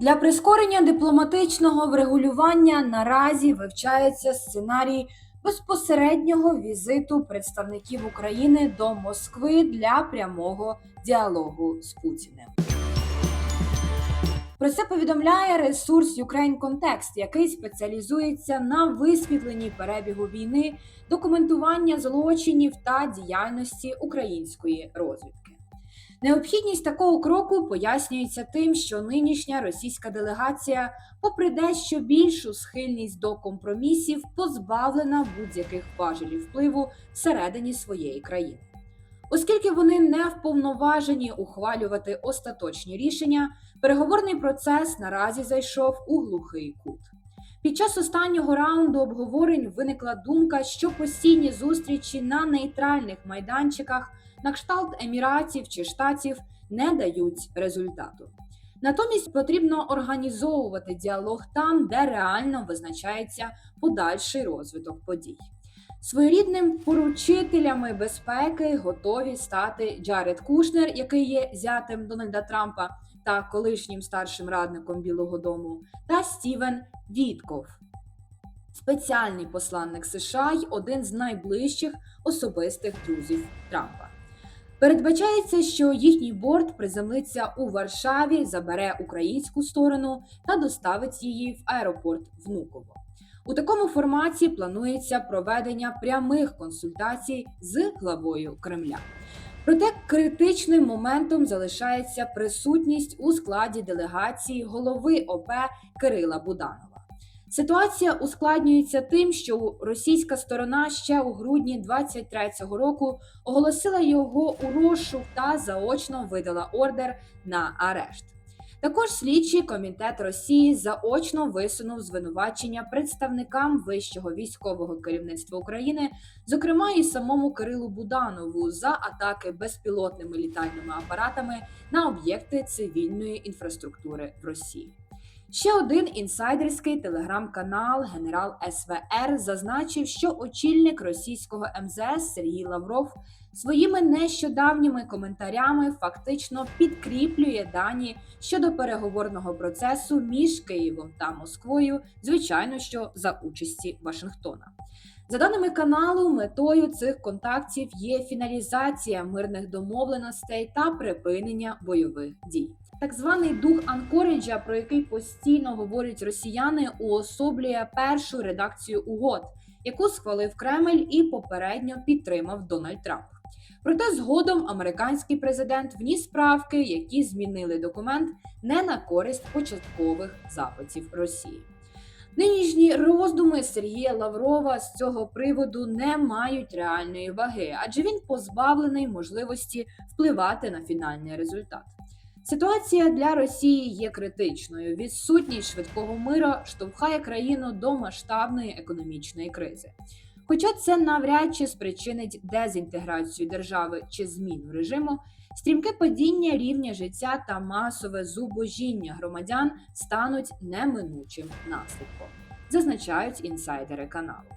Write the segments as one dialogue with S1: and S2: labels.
S1: Для прискорення дипломатичного врегулювання наразі вивчається сценарій безпосереднього візиту представників України до Москви для прямого діалогу з Путіним. Про це повідомляє ресурс Ukraine Context, який спеціалізується на висвітленні перебігу війни, документування злочинів та діяльності української розвідки. Необхідність такого кроку пояснюється тим, що нинішня російська делегація, попри дещо більшу схильність до компромісів, позбавлена будь-яких важелів впливу всередині своєї країни. Оскільки вони не вповноважені ухвалювати остаточні рішення, переговорний процес наразі зайшов у глухий кут. Під час останнього раунду обговорень виникла думка, що постійні зустрічі на нейтральних майданчиках на кшталт еміратів чи штатів не дають результату. Натомість потрібно організовувати діалог там, де реально визначається подальший розвиток подій. Своєрідним поручителями безпеки готові стати Джаред Кушнер, який є зятем Дональда Трампа та колишнім старшим радником Білого Дому, та Стівен Вітков, спеціальний посланник США й один з найближчих особистих друзів Трампа. Передбачається, що їхній борт приземлиться у Варшаві, забере українську сторону та доставить її в аеропорт Внуково. У такому форматі планується проведення прямих консультацій з главою Кремля. Проте критичним моментом залишається присутність у складі делегації голови ОП Кирила Буданова. Ситуація ускладнюється тим, що російська сторона ще у грудні 23-го року оголосила його у розшук та заочно видала ордер на арешт. Також слідчий комітет Росії заочно висунув звинувачення представникам вищого військового керівництва України, зокрема і самому Кирилу Буданову, за атаки безпілотними літальними апаратами на об'єкти цивільної інфраструктури в Росії. Ще один інсайдерський телеграм-канал Генерал СВР зазначив, що очільник російського МЗС Сергій Лавров своїми нещодавніми коментарями фактично підкріплює дані щодо переговорного процесу між Києвом та Москвою, звичайно, що за участі Вашингтона. За даними каналу, метою цих контактів є фіналізація мирних домовленостей та припинення бойових дій. Так званий дух Анкориджа, про який постійно говорять росіяни, уособлює першу редакцію угод, яку схвалив Кремль і попередньо підтримав Дональд Трамп. Проте згодом американський президент вніс правки, які змінили документ не на користь початкових запитів Росії. Нинішні роздуми Сергія Лаврова з цього приводу не мають реальної ваги, адже він позбавлений можливості впливати на фінальний результат. Ситуація для Росії є критичною. Відсутність швидкого миру штовхає країну до масштабної економічної кризи. Хоча це навряд чи спричинить дезінтеграцію держави чи зміну режиму, стрімке падіння рівня життя та масове зубожіння громадян стануть неминучим наслідком, зазначають інсайдери каналу.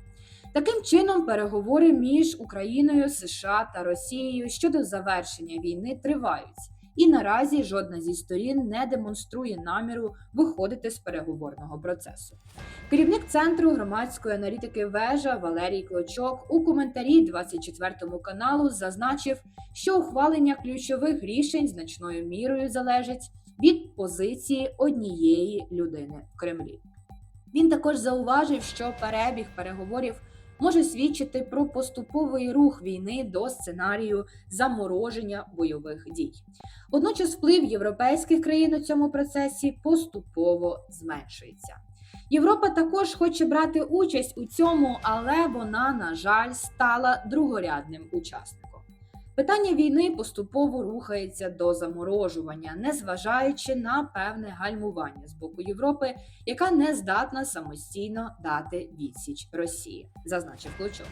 S1: Таким чином, переговори між Україною, США та Росією щодо завершення війни тривають. І наразі жодна зі сторін не демонструє наміру виходити з переговорного процесу. Керівник центру громадської аналітики вежа Валерій Клочок у коментарі 24 каналу зазначив, що ухвалення ключових рішень значною мірою залежить від позиції однієї людини в Кремлі. Він також зауважив, що перебіг переговорів може свідчити про поступовий рух війни до сценарію замороження бойових дій. Водночас вплив європейських країн у цьому процесі поступово зменшується. Європа також хоче брати участь у цьому, але вона, на жаль, стала другорядним учасником. Питання війни поступово рухається до заморожування, незважаючи на певне гальмування з боку Європи, яка не здатна самостійно дати відсіч Росії, зазначив Клочок.